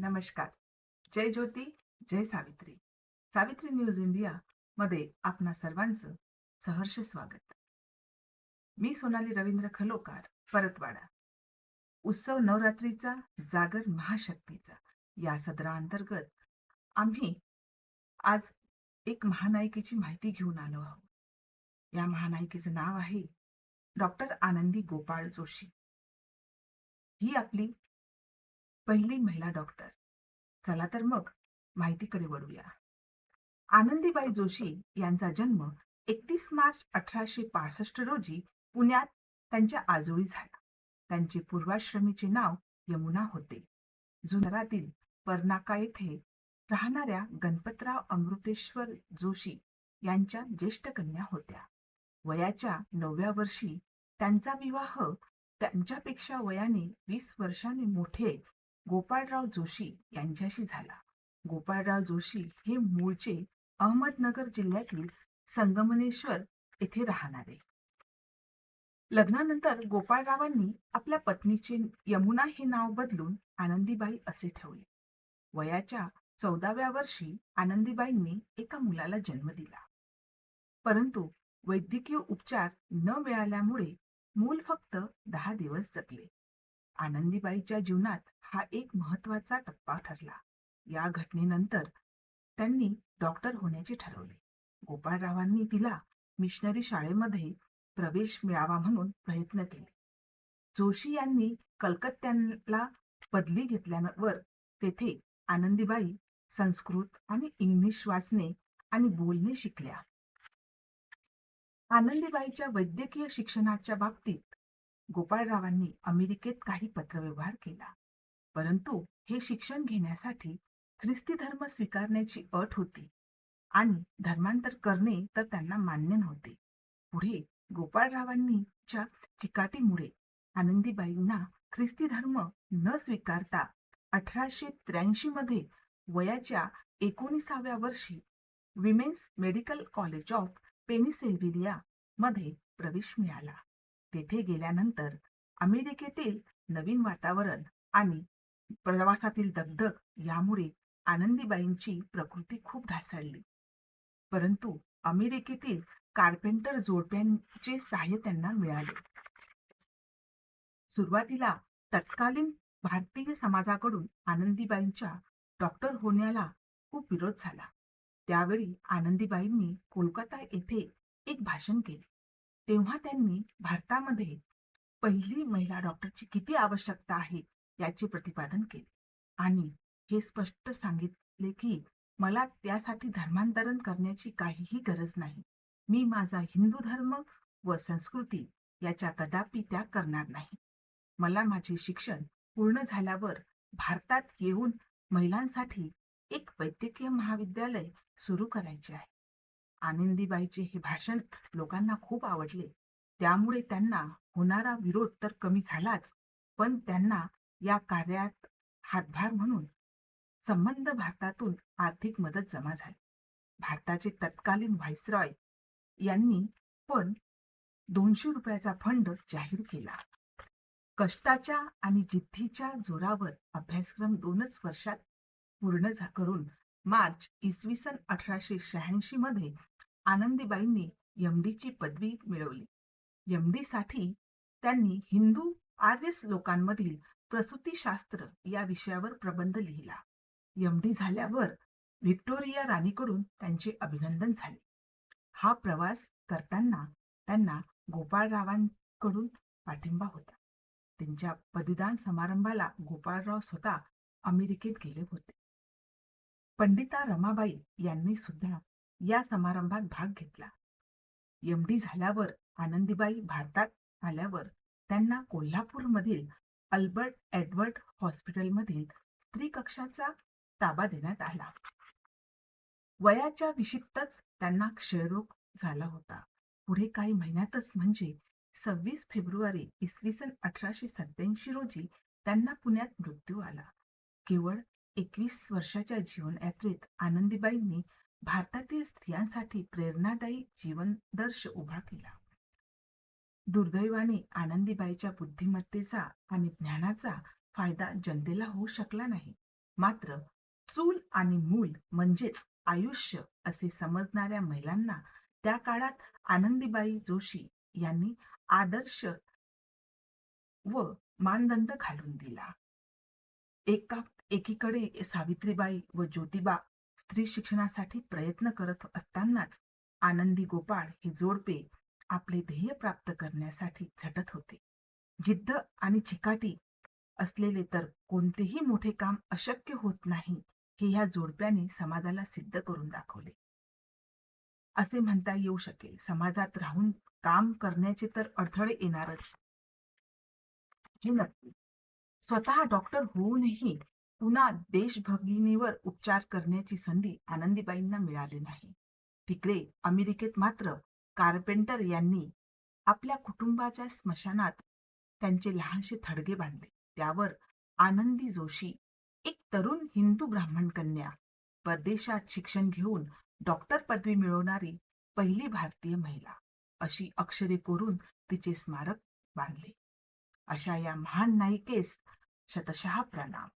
नमस्कार. जय ज्योती जय सावित्री. सावित्री न्यूज इंडिया मध्ये आपणा सर्वांचं सहर्ष स्वागत. मी सोनाली रवींद्र खलोकार परतवाडा. उत्सव नवरात्रीचा जागर महाशक्तीचा. या सदराअंतर्गत आम्ही आज एक महानायिकेची माहिती घेऊन आलो आहोत. या महानायिकेचं नाव आहे डॉक्टर आनंदी गोपाळ जोशी. ही आपली पहिली महिला डॉक्टर. चला तर मग माहितीकडे वळूया. आनंदीबाई जोशी यांचा जन्म एकतीस मार्च अठराशे पासष्ट रोजी पुण्यात त्यांच्या आजोळी झाला. त्यांचे पूर्वाश्रमीचे नाव यमुना होते. जुनरातील पर्नाका येथे राहणाऱ्या गणपतराव अमृतेश्वर जोशी यांच्या ज्येष्ठ कन्या होत्या. वयाच्या नवव्या वर्षी त्यांचा विवाह त्यांच्यापेक्षा वयाने वीस वर्षांनी मोठे गोपाळराव जोशी यांच्याशी झाला. गोपाळराव जोशी हे मूळचे अहमदनगर जिल्ह्यातील संगमनेश्वर येथे राहणारे. लग्नानंतर गोपाळरावांनी आपल्या पत्नीचे यमुना हे नाव बदलून आनंदीबाई असे ठेवले. वयाच्या चौदाव्या वर्षी आनंदीबाईंनी एका मुलाला जन्म दिला. परंतु वैद्यकीय उपचार न मिळाल्यामुळे मूल फक्त दहा दिवस जगले. आनंदीबाईच्या जीवनात हा एक महत्त्वाचा टप्पा ठरला. या घटनेनंतर त्यांनी डॉक्टर होण्याचे ठरवले. गोपाळरावांनी तिला मिशनरी शाळेमध्ये प्रवेश मिळावा म्हणून प्रयत्न केले. जोशी यांनी कलकत्त्याला बदली घेतल्यावर तेथे आनंदीबाई संस्कृत आणि इंग्लिश वाचणे आणि बोलणे शिकल्या. आनंदीबाईच्या वैद्यकीय शिक्षणाच्या बाबतीत गोपाळरावांनी अमेरिकेत काही पत्रव्यवहार केला. परंतु हे शिक्षण घेण्यासाठी ख्रिस्ती धर्म स्वीकारण्याची अट होती आणि धर्मांतर करणे तर त्यांना मान्य नव्हते. पुढे गोपाळरावांनीच्या चिकाटीमुळे आनंदीबाईंना ख्रिस्ती धर्म न स्वीकारता अठराशे त्र्याऐंशी मध्ये वयाच्या एकोणीसाव्या वर्षी women's medical college of Pennsylvania मध्ये प्रवेश मिळाला. तेथे गेल्यानंतर अमेरिकेतील नवीन वातावरण आणि प्रवासातील दगदग यामुळे आनंदीबाईंची प्रकृती खूप ढासळली. परंतु अमेरिकेतील कार्पेंटर जोडप्यांचे सहाय्य त्यांना मिळाले. सुरुवातीला तत्कालीन भारतीय समाजाकडून आनंदीबाईंच्या डॉक्टर होण्याला खूप विरोध झाला. त्यावेळी आनंदीबाईंनी कोलकाता येथे एक भाषण केले. तेव्हा त्यांनी भारतामध्ये पहिली महिला डॉक्टरची किती आवश्यकता आहे? याचे प्रतिपादन केले. आणि हे स्पष्ट सांगितले की मला त्यासाठी धर्मांतरण करण्याची काहीही गरज नाही. मी माझा हिंदू धर्म व संस्कृती याच्या कदापि त्याग करणार नाही. मला माझे शिक्षण पूर्ण झाल्यावर भारतात येऊन महिलांसाठी एक वैद्यकीय महाविद्यालय सुरू करायचे आहे. आनंदीबाईचे हे भाषण लोकांना खूप आवडले. त्यामुळे त्यांना होणारा विरोध तर कमी झालाच पण त्यांना या कार्यात हातभार म्हणून संबंध भारतातून आर्थिक मदत जमा झाली. भारताचे तत्कालीन व्हाईसरॉय यांनी पण दोनशे रुपयाचा फंड जाहीर केला. कष्टाच्या आणि जिद्दीच्या जोरावर अभ्यासक्रम दोनच वर्षात पूर्ण झा- करून मार्च इसवी सन अठराशे शहाऐंशी मध्ये आनंदीबाईंनी यमडीची पदवी मिळवली. यमडीसाठी त्यांनी हिंदू आर्य लोकांमधील प्रसूतीशास्त्र या विषयावर प्रबंध लिहिला. एमडी झाल्यावर व्हिक्टोरिया राणीकडून त्यांचे अभिनंदन झाले. हा प्रवास करताना त्यांना गोपाळरावांकडून पाठिंबा होता. त्यांच्या पदवीदान समारंभाला गोपाळराव स्वतः अमेरिकेत गेले होते. पंडिता रमाबाई यांनी सुद्धा या समारंभात भाग घेतला. एमडी झाल्यावर आनंदीबाई भारतात आल्यावर त्यांना कोल्हापूरमधील अल्बर्ट एडवर्ड हॉस्पिटलमधील स्त्री कक्षाचा ताबा देण्यात आला. वयाच्या विशिक्तच त्यांना क्षयरोग झाला होता. पुढे काही महिन्यातच म्हणजे सव्वीस फेब्रुवारी इसवी सन अठराशे सत्याऐंशी रोजी त्यांना पुण्यात मृत्यू आला. केवळ एकवीस वर्षाच्या जीवन यात्रेत आनंदीबाईंनी भारतातील स्त्रियांसाठी प्रेरणादायी जीवनदर्श उभा केला. दुर्दैवाने आनंदीबाईच्या बुद्धिमत्तेचा आणि ज्ञानाचा फायदा जनतेला होऊ शकला नाही. मात्र चूल आणि मूल म्हणजेच आयुष्य असे समजणाऱ्या महिलांना त्या काळात आनंदीबाई जोशी यांनी आदर्श व मानदंड घालून दिला. एका एकीकडे सावित्रीबाई व ज्योतिबा स्त्री शिक्षणासाठी प्रयत्न करत असतानाच आनंदी गोपाळ हे जोडपे आपले ध्येय प्राप्त करण्यासाठी झटत होते. जिद्द आणि चिकाटी असलेले तर कोणतेही मोठे काम अशक्य होत नाही हे ह्या जोडप्याने समाजाला सिद्ध करून दाखवले. असे म्हणता येऊ शकेल समाजात राहून काम करण्याचे तर अडथळे येणारच. हे नक्की. स्वतः डॉक्टर होऊनही पुन्हा देशभगिनीवर उपचार करण्याची संधी आनंदीबाईंना मिळाली नाही. तिकडे अमेरिकेत मात्र कार्पेंटर यांनी आपल्या कुटुंबाच्या स्मशानात त्यांचे लहानसे थडगे बांधले. त्यावर आनंदी जोशी एक तरुण हिंदू ब्राह्मण कन्या परदेशात शिक्षण घेऊन डॉक्टर पदवी मिळवणारी पहिली भारतीय महिला अशी अक्षरे कोरून तिचे स्मारक बांधले. अशा या महान नायिकेस शतशः प्रणाम.